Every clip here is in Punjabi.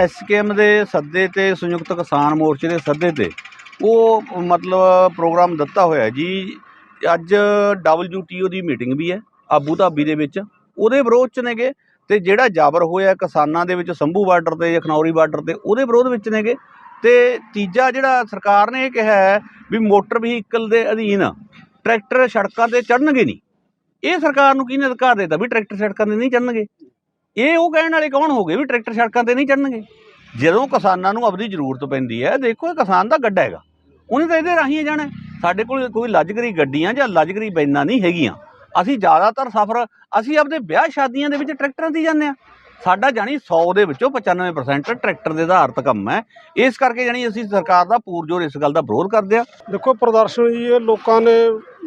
ਐਸਕੇਐਮ ਦੇ ਸੱਦੇ ਤੇ ਸੰਯੁਕਤ ਕਿਸਾਨ ਮੋਰਚੇ ਦੇ ਸੱਦੇ ਤੇ ਉਹ, ਮਤਲਬ, ਪ੍ਰੋਗਰਾਮ ਦਿੱਤਾ ਹੋਇਆ ਜੀ। ਅੱਜ WTO ਦੀ ਮੀਟਿੰਗ ਵੀ ਹੈ, ਆਬੂ ਧਾਬੀ ਦੇ ਵਿੱਚ। ਉਹਦੇ ਵਿਰੋਧ ਚ ਨੇਗੇ ਤੇ ਜਿਹੜਾ ਜਾਬਰ ਹੋਇਆ ਕਿਸਾਨਾਂ ਦੇ ਵਿੱਚ, ਸੰਭੂ ਬਾਰਡਰ ਤੇ ਜਾਂ ਖਨੌਰੀ ਬਾਰਡਰ ਤੇ, ਉਹਦੇ ਵਿਰੋਧ ਵਿੱਚ ਨੇਗੇ। ਤੇ ਤੀਜਾ ਜਿਹੜਾ ਸਰਕਾਰ ਨੇ ਇਹ ਕਿਹਾ ਹੈ ਵੀ ਮੋਟਰ ਵਹੀਕਲ ਦੇ ਅਧੀਨ ਟਰੈਕਟਰ ਸੜਕਾਂ ਤੇ ਚੜਨਗੇ ਨਹੀਂ। ਇਹ ਸਰਕਾਰ ਨੂੰ ਕਿਹਨੇ ਅਧਿਕਾਰ ਦਿੱਤਾ ਵੀ ਟਰੈਕਟਰ ਸੜਕਾਂ ਤੇ ਨਹੀਂ ਚੜਨਗੇ ਇਹ ਉਹ ਕਹਿਣ ਵਾਲੇ ਕੌਣ ਹੋ ਗਏ ਵੀ ਟਰੈਕਟਰ ਸੜਕਾਂ ਤੇ ਨਹੀਂ ਚੜਨਗੇ ਜਦੋਂ ਕਿਸਾਨਾਂ ਨੂੰ ਆਪਣੀ ਜ਼ਰੂਰਤ ਪੈਂਦੀ ਹੈ, ਦੇਖੋ ਇਹ ਕਿਸਾਨ ਦਾ ਗੱਡਾ ਹੈਗਾ। ਉਹਨੇ ਤਾਂ ਇਹਦੇ ਰਾਹੀਂ ਜਾਣਾ ਸਾਡੇ ਕੋਲ ਕੋਈ ਲੱਜਗਰੀ ਗੱਡੀਆਂ ਜਾਂ ਲੱਜਗਰੀ ਬੈਨਾਂ ਨਹੀਂ ਹੈਗੀਆਂ। ਅਸੀਂ ਜ਼ਿਆਦਾਤਰ ਸਫ਼ਰ, ਅਸੀਂ ਆਪਦੇ ਵਿਆਹ ਸ਼ਾਦੀਆਂ ਦੇ ਵਿੱਚ ਟਰੈਕਟਰਾਂ ਤੇ ਹੀ ਜਾਂਦੇ ਆ ਸਾਡਾ ਜਾਣੀ 100 ਦੇ ਵਿੱਚੋਂ 95% ਟਰੈਕਟਰ ਦੇ ਆਧਾਰਿਤ ਕੰਮ ਹੈ। ਇਸ ਕਰਕੇ ਜਾਣੀ ਅਸੀਂ ਸਰਕਾਰ ਦਾ ਪੂਰਜੋਰ ਇਸ ਗੱਲ ਦਾ ਵਿਰੋਧ ਕਰਦੇ ਆ ਦੇਖੋ, ਪ੍ਰਦਰਸ਼ਨ ਜੀ, ਇਹ ਲੋਕਾਂ ਨੇ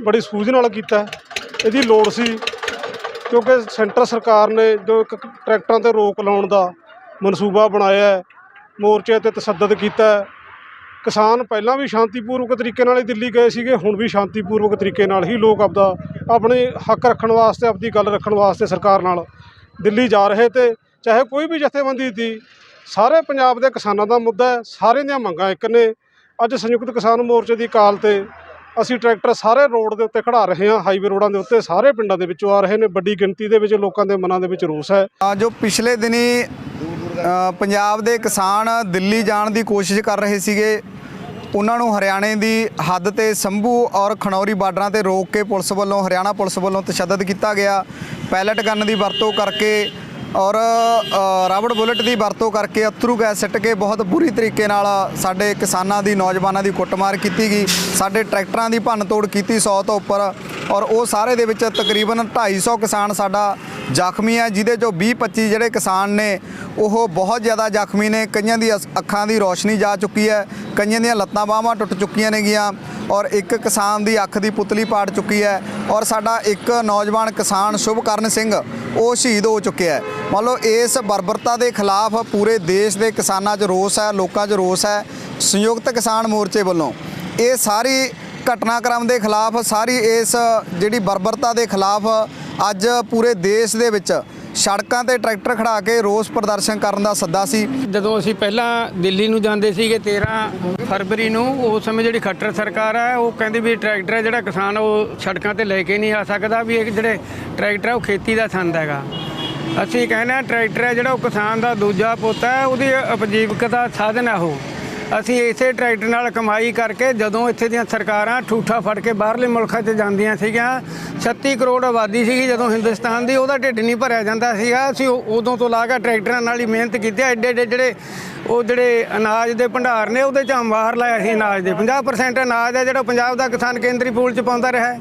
ਬੜੀ ਸੂਝ ਨਾਲ ਕੀਤਾ। ਇਹਦੀ ਲੋੜ ਸੀ। ਕਿਉਂਕਿ ਸੈਂਟਰ ਸਰਕਾਰ ਨੇ ਜੋ ਇੱਕ ਟਰੈਕਟਰਾਂ ਤੇ ਰੋਕ ਲਾਉਣ ਦਾ ਮਨਸੂਬਾ ਬਣਾਇਆ ਹੈ, ਮੋਰਚੇ ਤੇ ਤਸੱਦਦ ਕੀਤਾ ਹੈ। ਕਿਸਾਨ ਪਹਿਲਾਂ ਵੀ ਸ਼ਾਂਤੀਪੂਰਵਕ ਤਰੀਕੇ ਨਾਲ ਹੀ ਦਿੱਲੀ ਗਏ ਸੀਗੇ, ਹੁਣ ਵੀ ਸ਼ਾਂਤੀਪੂਰਵਕ ਤਰੀਕੇ ਨਾਲ ਹੀ ਲੋਕ ਆਪਦਾ ਆਪਣੇ ਹੱਕ ਰੱਖਣ ਵਾਸਤੇ, ਆਪਦੀ ਗੱਲ ਰੱਖਣ ਵਾਸਤੇ ਸਰਕਾਰ ਨਾਲ ਦਿੱਲੀ ਜਾ ਰਹੇ ਤੇ ਚਾਹੇ ਕੋਈ ਵੀ ਜਥੇਬੰਦੀ ਦੀ, ਸਾਰੇ ਪੰਜਾਬ ਦੇ ਕਿਸਾਨਾਂ ਦਾ ਮੁੱਦਾ ਹੈ, ਸਾਰਿਆਂ ਦੀਆਂ ਮੰਗਾਂ ਇੱਕ ਨੇ ਅੱਜ ਸੰਯੁਕਤ ਕਿਸਾਨ ਮੋਰਚੇ ਦੀ ਕਾਲ ਤੇ ਅਸੀਂ ਟਰੈਕਟਰ ਸਾਰੇ ਰੋਡ ਦੇ ਉੱਤੇ ਖੜਾ ਰਹੇ ਹਾਂ ਹਾਈਵੇ ਰੋਡਾਂ ਦੇ ਉੱਤੇ ਸਾਰੇ ਪਿੰਡਾਂ ਦੇ ਵਿੱਚੋਂ ਆ ਰਹੇ ਨੇ। ਵੱਡੀ ਗਿਣਤੀ ਦੇ ਵਿੱਚ ਲੋਕਾਂ ਦੇ ਮਨਾਂ ਦੇ ਵਿੱਚ ਰੋਸ ਹੈ। ਜੋ ਪਿਛਲੇ ਦਿਨੀ ਪੰਜਾਬ ਦੇ ਕਿਸਾਨ ਦਿੱਲੀ ਜਾਣ ਦੀ ਕੋਸ਼ਿਸ਼ ਕਰ ਰਹੇ ਸੀਗੇ। ਉਹਨਾਂ ਨੂੰ ਹਰਿਆਣੇ ਦੀ ਹੱਦ ਤੇ ਸੰਭੂ ਔਰ ਖਣੌਰੀ ਬਾਰਡਰਾਂ ਤੇ ਰੋਕ ਕੇ ਪੁਲਿਸ ਵੱਲੋਂ, ਹਰਿਆਣਾ ਪੁਲਿਸ ਵੱਲੋਂ ਤਸ਼ੱਦਦ ਕੀਤਾ ਗਿਆ। ਪੈਲਟ ਗਨ ਦੀ ਵਰਤੋਂ ਕਰਕੇ ਔਰ ਅ, ਰਬੜ ਬੁਲਟ ਦੀ ਵਰਤੋਂ ਕਰਕੇ ਅਥਰੂ ਗੈਸ ਸਿੱਟ ਕੇ ਬਹੁਤ ਬੁਰੀ ਤਰੀਕੇ ਨਾਲ ਸਾਡੇ ਕਿਸਾਨਾਂ ਦੀ ਨੌਜਵਾਨਾਂ ਦੀ ਕੁੱਟਮਾਰ ਕੀਤੀ ਗਈ। ਸਾਡੇ ਟਰੈਕਟਰਾਂ ਦੀ ਭੰਨ ਤੋੜ ਕੀਤੀ 100 ਤੋਂ ਉੱਪਰ ਔਰ ਉਹ ਸਾਰੇ ਦੇ ਵਿੱਚ ਤਕਰੀਬਨ 250 ਕਿਸਾਨ ਸਾਡਾ ਜ਼ਖਮੀ ਹੈ ਜਿਹਦੇ ਚੋਂ 20 25 ਜਿਹੜੇ ਕਿਸਾਨ ਨੇ ਉਹ ਬਹੁਤ ਜ਼ਿਆਦਾ ਜ਼ਖਮੀ ਨੇ। ਕਈਆਂ ਦੀ ਅਸ- ਅੱਖਾਂ ਦੀ ਰੋਸ਼ਨੀ ਜਾ ਚੁੱਕੀ ਹੈ ਕਈਆਂ ਦੀਆਂ ਲੱਤਾਂ ਬਾਹਾਂ ਟੁੱਟ ਚੁੱਕੀਆਂ ਨੇਗੀਆਂ। ਔਰ ਇੱਕ ਕਿਸਾਨ ਦੀ ਅੱਖ ਦੀ ਪੁਤਲੀ ਪਾੜ ਚੁੱਕੀ ਹੈ ਔਰ ਸਾਡਾ ਇੱਕ ਨੌਜਵਾਨ ਕਿਸਾਨ ਸ਼ੁਭਕਰਨ ਸਿੰਘ, ਉਹ ਸ਼ਹੀਦ ਹੋ ਚੁੱਕਿਆ ਹੈ। ਮੰਨ ਲਓ ਇਸ ਬਰਬਰਤਾ ਦੇ ਖਿਲਾਫ ਪੂਰੇ ਦੇਸ਼ ਦੇ ਕਿਸਾਨਾਂ 'ਚ ਰੋਸ ਹੈ, ਲੋਕਾਂ 'ਚ ਰੋਸ ਹੈ, ਸੰਯੁਕਤ ਕਿਸਾਨ ਮੋਰਚੇ ਵੱਲੋਂ। ਇਹ ਸਾਰੀ ਘਟਨਾਕ੍ਰਮ ਦੇ ਖਿਲਾਫ, ਸਾਰੀ ਇਸ ਜਿਹੜੀ ਬਰਬਰਤਾ ਦੇ ਖਿਲਾਫ ਅੱਜ ਪੂਰੇ ਦੇਸ਼ ਦੇ ਵਿੱਚ ਸੜਕਾਂ ਤੇ ਟਰੈਕਟਰ ਖੜਾ ਕੇ ਰੋਸ ਪ੍ਰਦਰਸ਼ਨ ਕਰਨ ਦਾ ਸੱਦਾ ਸੀ। ਜਦੋਂ ਅਸੀਂ ਪਹਿਲਾਂ ਦਿੱਲੀ ਨੂੰ ਜਾਂਦੇ ਸੀਗੇ 13 ਫਰਵਰੀ ਨੂੰ, ਉਸ ਸਮੇਂ ਜਿਹੜੀ ਖੱਟਰ ਸਰਕਾਰ ਹੈ, ਉਹ ਕਹਿੰਦੀ ਵੀ ਟਰੈਕਟਰ ਹੈ ਜਿਹੜਾ ਕਿਸਾਨ ਉਹ ਸੜਕਾਂ ਤੇ ਲੈ ਕੇ ਨਹੀਂ ਆ ਸਕਦਾ ਵੀ ਇਹ ਜਿਹੜੇ ਟਰੈਕਟਰ ਹੈ ਉਹ ਖੇਤੀ ਦਾ ਸੰਦ ਹੈਗਾ। ਅਸੀਂ ਕਹਿੰਦੇ ਆ ਟਰੈਕਟਰ ਹੈ ਜਿਹੜਾ ਉਹ ਕਿਸਾਨ ਦਾ ਦੂਜਾ ਪੁੱਤ ਹੈ, ਉਹਦੀ ਉਪਜੀਵਕ ਦਾ ਸਾਧਨ ਹੈ ਉਹ। ਅਸੀਂ ਇਸੇ ਟਰੈਕਟਰ ਨਾਲ ਕਮਾਈ ਕਰਕੇ ਜਦੋਂ ਇੱਥੇ ਦੀਆਂ ਸਰਕਾਰਾਂ ਠੂਠਾ ਫੜ ਕੇ ਬਾਹਰਲੇ ਮੁਲਕਾਂ 'ਚ ਜਾਂਦੀਆਂ ਸੀਗੀਆਂ 36 ਕਰੋੜ ਆਬਾਦੀ ਸੀਗੀ ਜਦੋਂ ਹਿੰਦੁਸਤਾਨ ਦੀ, ਉਹਦਾ ਢਿੱਡ ਨਹੀਂ ਭਰਿਆ ਜਾਂਦਾ ਸੀਗਾ ਅਸੀਂ ਉਹ- ਉਦੋਂ ਤੋਂ ਲਾ ਕੇ ਟਰੈਕਟਰਾਂ ਨਾਲ ਹੀ ਮਿਹਨਤ ਕੀਤੀ ਆ। ਐਡੇ ਐਡੇ ਜਿਹੜੇ, ਉਹ ਜਿਹੜੇ ਅਨਾਜ ਦੇ ਭੰਡਾਰ ਨੇ, ਉਹਦੇ 'ਚ ਅੰਬਾਰ ਲਾਇਆ ਸੀ ਅਨਾਜ ਦੇ 50% ਅਨਾਜ ਹੈ ਜਿਹੜਾ ਪੰਜਾਬ ਦਾ ਕਿਸਾਨ ਕੇਂਦਰੀ ਪੂਲ 'ਚ ਪਾਉਂਦਾ ਰਿਹਾ ਹੈ।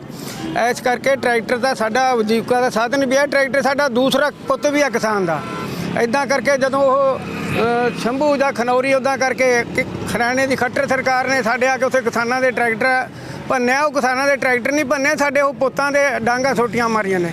ਇਸ ਕਰਕੇ ਟਰੈਕਟਰ ਦਾ ਸਾਡਾ ਵਜੀਵਕਾ ਦਾ ਸਾਧਨ ਵੀ ਹੈ ਟਰੈਕਟਰ ਸਾਡਾ ਦੂਸਰਾ ਪੁੱਤ ਵੀ ਹੈ ਕਿਸਾਨ ਦਾ ਇਦਾਂ ਕਰਕੇ ਜਦੋਂ ਉਹ ਸ਼ੰਭੂ ਜਾਂ ਖਨੌਰੀ ਉਦਾਂ ਕਰਕੇ ਕਿ- ਹਰਿਆਣੇ ਦੀ ਖੱਟਰ ਸਰਕਾਰ ਨੇ ਸਾਡੇ ਆ ਕੇ ਉੱਥੇ ਕਿਸਾਨਾਂ ਦੇ ਟਰੈਕਟਰ ਭੰਨਿਆ, ਉਹ ਕਿਸਾਨਾਂ ਦੇ ਟਰੈਕਟਰ ਨਹੀਂ ਭੰਨੇ, ਸਾਡੇ ਉਹ ਪੁੱਤਾਂ ਦੇ ਡਾਂਗਾ ਸੋਟੀਆਂ ਮਾਰੀਆਂ ਨੇ।